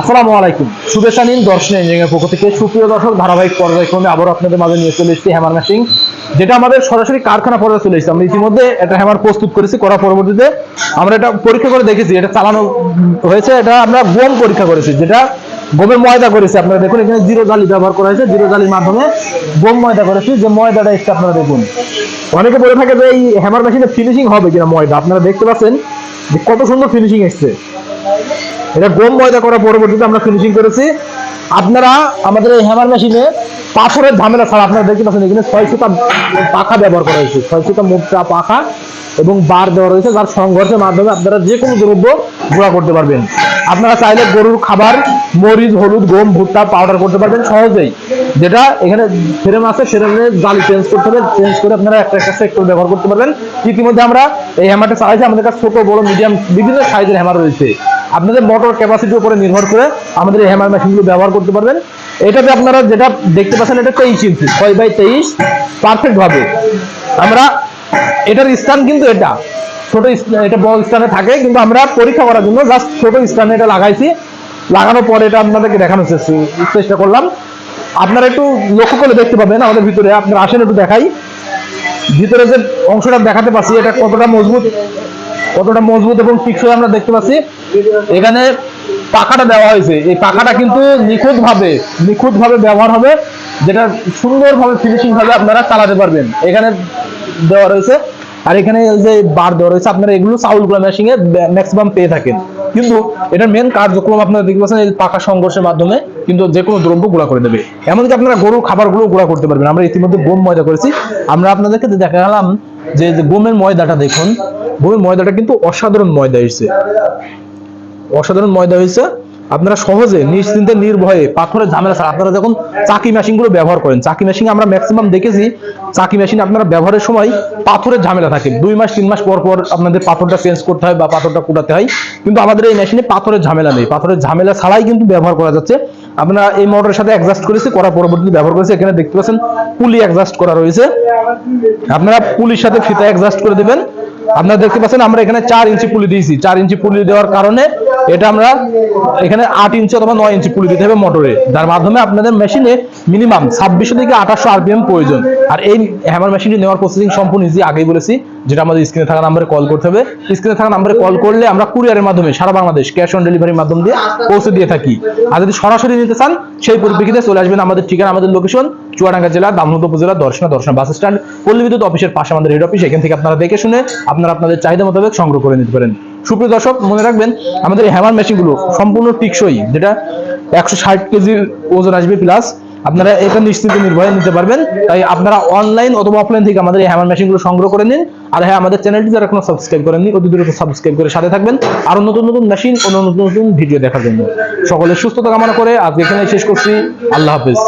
আসসালামু আলাইকুম। শুভেচ্ছা নিন দর্শন ইঞ্জিনিয়ার পক্ষ থেকে। সুপ্রিয় দর্শক, ধারাবাহিক পর্যায়ক্রমে আবারও আপনাদের মাঝে নিয়ে চলে এসেছি হ্যামার মেশিন যেটা আমাদের সরাসরি কারখানা পর্যায়ে চলে এসেছে। আমরা ইতিমধ্যে একটা হ্যামার প্রস্তুত করেছি করার পরবর্তীতে। আমরা এটা পরীক্ষা করে দেখেছি, এটা চালানো হয়েছে, এটা আমরা গম পরীক্ষা করেছি, যেটা গমের ময়দা করেছি। আপনারা দেখুন, এখানে জিরো জালি ব্যবহার করা হয়েছে। জিরো জালির মাধ্যমে গম ময়দা করেছি। যে ময়দাটা এসছে, আপনারা দেখুন। অনেকে বলে থাকে যে এই হ্যামার মেশিনে ফিনিশিং হবে কিনা ময়দা। আপনারা দেখতে পাচ্ছেন যে কত সুন্দর ফিনিশিং এসছে। এটা গম ময়দা করার পরবর্তীতে আমরা ফিনিশিং করেছি। আপনারা আমাদের এই হ্যামার মেশিনে পাথরের ঝামেলা ছাড়া আপনারা দেখতে পাচ্ছেন, এখানে ছয় সুতা পাখা ব্যবহার করা হয়েছে। ছয় সুতা মোটা পাখা এবং বার দেওয়া রয়েছে, যার সংঘর্ষের মাধ্যমে আপনারা যে কোনো দ্রব্য গুঁড়া করতে পারবেন। আপনারা চাইলে গরুর খাবার, মরিচ, হলুদ, গম, ভুট্টা পাউডার করতে পারবেন সহজেই। যেটা এখানে ফ্রেম আছে ফ্রেমে জালি চেঞ্জ করতে হবে চেঞ্জ করে আপনারা একটা একটা সেক্টর ব্যবহার করতে পারবেন। ইতিমধ্যে আমরা এই হ্যামারটা চালাইছি, আমাদের কাছে ছোট, বড় মিডিয়াম বিভিন্ন সাইজের হ্যামার রয়েছে। আপনাদের মোটর ক্যাপাসিটির উপরে নির্ভর করে আমাদের এই হ্যামার মেশিনগুলো ব্যবহার করতে পারবেন। এটাতে আপনারা যেটা দেখতে পাচ্ছেন, এটা তেইশ ইঞ্চি, ছয় বাই তেইশ পারফেক্ট ভাবে। আমরা এটার স্থান কিন্তু এটা, ছোট এটা বড় স্থানে থাকে, কিন্তু আমরা পরীক্ষা করার জন্য জাস্ট ছোট স্থানে এটা লাগাইছি। লাগানোর পরে এটা আপনাদেরকে দেখানোর চেষ্টা- করলাম। আপনারা একটু লক্ষ্য করে দেখতে পাবেন, আমাদের ভিতরে আপনারা আসেন, একটু দেখাই। ভিতরে যে অংশটা দেখাতে পাচ্ছি, এটা কতটা মজবুত কতটা মজবুত এবং টিকসই আমরা দেখতে পাচ্ছি। এখানে পাখাটা দেওয়া হয়েছে। এই পাখাটা কিন্তু নিখুঁত ভাবে নিখুঁত ভাবে ব্যবহার হবে, যেটা সুন্দর ভাবে ফিনিশিং ভাবে আপনারা চালাতে পারবেন। এখানে দেওয়া রয়েছে। আর এখানে যে বার দেওয়া রয়েছে, আপনারা এগুলো চাউল চাউলগুলো মেশিং এ ম্যাক্সিমাম পেয়ে থাকেন। কিন্তু এটার মেন কার্যক্রম আপনারা দেখতে পাচ্ছেন এই পাকা সংঘর্ষের মাধ্যমে কিন্তু যে কোনো দ্রব্য গুঁড়া করে দেবে। এমনকি আপনারা গরুর খাবারগুলো গুঁড়া করতে পারবেন। আমরা ইতিমধ্যে গম ময়দা করেছি। আমরা আপনাদেরকে দেখালাম যে যে গমের ময়দাটা দেখুন। গমের ময়দাটা কিন্তু অসাধারণ ময়দা এসেছে। অসাধারণ ময়দা হয়েছে। আপনারা সহজে, নিশ্চিন্তে, নির্ভয়ে পাথরের ঝামেলা ছাড়া আপনারা যখন চাকি মেশিনগুলো ব্যবহার করেন। চাকি মেশিন আমরা ম্যাক্সিমাম দেখেছি, চাকি মেশিন আপনারা ব্যবহারের সময় পাথরের ঝামেলা থাকে। দুই মাস, তিন মাস পর পর আপনাদের পাথরটা চেঞ্জ করতে হয় বা পাথরটা কুটাতে হয়। কিন্তু আমাদের এই মেশিনে পাথরের ঝামেলা নেই। পাথরের ঝামেলা ছাড়াই কিন্তু ব্যবহার করা যাচ্ছে। আপনারা এই মোটরের সাথে অ্যাডজাস্ট করেছি করার পরবর্তীতে ব্যবহার করেছি। এখানে দেখতে পাচ্ছেন, পুলি অ্যাডজাস্ট করা রয়েছে। আপনারা পুলির সাথে ফিতা অ্যাডজাস্ট করে দেবেন। আপনারা দেখতে পাচ্ছেন, আমরা এখানে চার ইঞ্চি পুলি দিয়েছি। চার ইঞ্চি পুলি দেওয়ার কারণে এটা আমরা এখানে আট ইঞ্চি অথবা নয় ইঞ্চি পুলি দিতে হবে মোটরে। যার মাধ্যমে আপনাদের মেশিনে মিনিমাম ছাব্বিশশো থেকে আঠাশশো আরপিএম প্রয়োজন। আর এই হ্যামার মেশিনটি নেওয়ার প্রসেসিং সম্পূর্ণ ইজি আগেই বলেছি, যেটা আমাদের স্ক্রিনে থাকা নাম্বারে কল করতে হবে। স্ক্রিনে থাকা নাম্বারে কল করলে আমরা কুরিয়ারের মাধ্যমে সারা বাংলাদেশ ক্যাশ অন ডেলিভারির মাধ্যম দিয়ে পৌঁছে দিয়ে থাকি। আর যদি সরাসরি নিতে চান, সেই পরিপ্রেক্ষিতে চলে আসবেন আমাদের ঠিকানা, আমাদের লোকেশন চুয়াডাঙ্গা জেলা দামোদর উপজেলা, দর্শনা দর্শনা বাস স্ট্যান্ড পল্লী বিদ্যুৎ অফিসের পাশে আমাদের হেড অফিস এখান থেকে আপনারা দেখে শুনে আপনারা আপনাদের চাহিদা মোতাবেক সংগ্রহ করে নিতে পারেন। সুপ্রিয় দর্শক, মনে রাখবেন আমাদের এই হ্যামার মেশিনগুলো সম্পূর্ণ টিকসই, যেটা একশো ষাট কেজির ওজন আসবে প্লাস আপনারা এটা নিশ্চিত নির্ভয়ে নিতে পারবেন। তাই আপনারা অনলাইন অথবা অফলাইন থেকে আমাদের এই হ্যামার মেশিনগুলো সংগ্রহ করে নিন। আর হ্যাঁ আমাদের চ্যানেলটি যারা এখনও সাবস্ক্রাইব করেননি, অতি দ্রুত সাবস্ক্রাইব করে সাথে থাকবেন। আরও নতুন নতুন মেশিন ও নতুন নতুন ভিডিও দেখার জন্য। সকলের সুস্থতা কামনা করে আজকে এখানে শেষ করছি। আল্লাহ হাফেজ।